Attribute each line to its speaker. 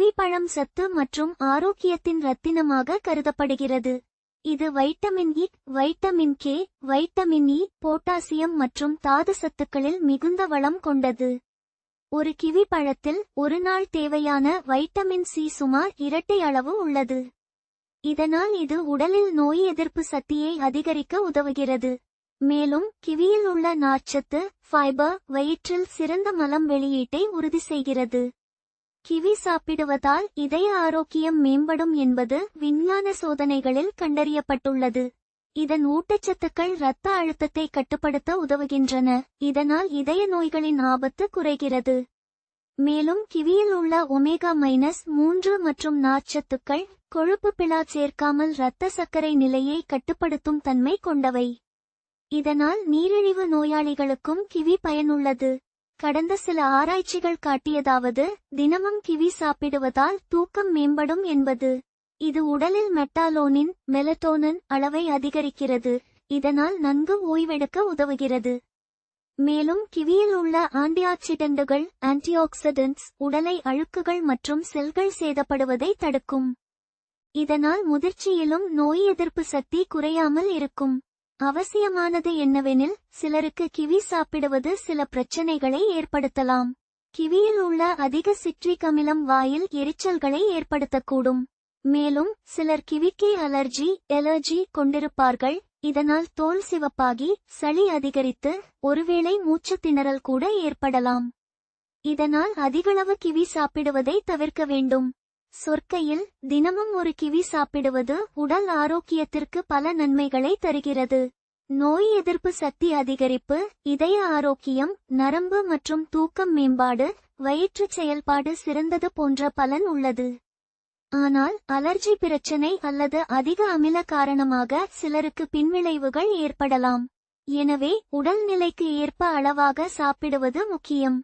Speaker 1: கிவிப்பழம் சத்து மற்றும் ஆரோக்கியத்தின் ரத்தினமாக கருதப்படுகிறது. இது vitamin E vitamin K vitamin E potassium மற்றும் தாது சத்துக்களில் மிகுந்த வளம் கொண்டது. ஒரு கிவி பழத்தில் ஒரு நாள் தேவையான வைட்டமின் சி சுமார் இரட்டை அளவு உள்ளது. இதனால் இது உடலில் நோய் எதிர்ப்பு சக்தியை அதிகரிக்க உதவுகிறது. மேலும் கிவியில் உள்ள நார்ச்சத்து ஃபைபர் வயிற்றில் சிறந்த மலம் வெளியீட்டை உறுதி செய்கிறது. கிவி சாப்பிடுவதால் இதய ஆரோக்கியம் மேம்படும் என்பது விஞ்ஞான சோதனைகளில் கண்டறியப்பட்டுள்ளது. இதன் ஊட்டச்சத்துக்கள் இரத்த அழுத்தத்தை கட்டுப்படுத்த உதவுகின்றன. இதனால் இதய நோய்களின் ஆபத்து குறைகிறது. மேலும் கிவியில் உள்ள ஒமேகா மைனஸ் மூன்று மற்றும் நார்ச்சத்துக்கள் கொழுப்பு பிளா சேர்க்காமல் இரத்த சர்க்கரை நிலையை கட்டுப்படுத்தும் தன்மை கொண்டவை. இதனால் நீரிழிவு நோயாளிகளுக்கும் கிவி பயனுள்ளது. கடந்த சில ஆராய்ச்சிகள் காட்டியதாவது தினமும் கிவி சாப்பிடுவதால் தூக்கம் மேம்படும் என்பது. இது உடலில் மெட்டாலோனின் மெலட்டோனின் அளவை அதிகரிக்கிறது. இதனால் நன்கு ஓய்வெடுக்க உதவுகிறது. மேலும் கிவியில் உள்ள ஆன்டிஆக்சிடென்ட்டுகள் ஆன்டிஆக்சிடென்ட்ஸ் உடலை அழுக்குகள் மற்றும் செல்கள் சேதப்படுவதை தடுக்கும். இதனால் முதிர்ச்சியிலும் நோய் எதிர்ப்பு சக்தி குறையாமல் இருக்கும். அவசியமானது என்னவெனில் சிலருக்கு கிவி சாப்பிடுவது சில பிரச்சனைகளை ஏற்படுத்தலாம். கிவியில் உள்ள அதிக சிட்ரிக் அமிலம் வாயில் எரிச்சல்களை ஏற்படுத்தக்கூடும். மேலும் சிலர் கிவிக்கே அலர்ஜி எலர்ஜி கொண்டிருப்பார்கள் இதனால் தோல் சிவப்பாகி சளி அதிகரித்து ஒருவேளை மூச்சு திணறல் கூட ஏற்படலாம். இதனால் அதிகளவு கிவி சாப்பிடுவதை தவிர்க்க வேண்டும். சொற்கையில் தினமும் ஒரு கிவி சாப்பிடுவது உடல் ஆரோக்கியத்திற்கு பல நன்மைகளை தருகிறது. நோய் எதிர்ப்பு சக்தி அதிகரிப்பு இதய ஆரோக்கியம் நரம்பு மற்றும் தூக்கம் மேம்பாடு வயிற்று செயல்பாடு சிறந்தது போன்ற பலன் உள்ளது. ஆனால் அலர்ஜி பிரச்சனை அல்லது அதிக அமில காரணமாக சிலருக்கு பின்விளைவுகள் ஏற்படலாம். எனவே உடல்நிலைக்கு ஏற்ப அளவாக சாப்பிடுவது முக்கியம்.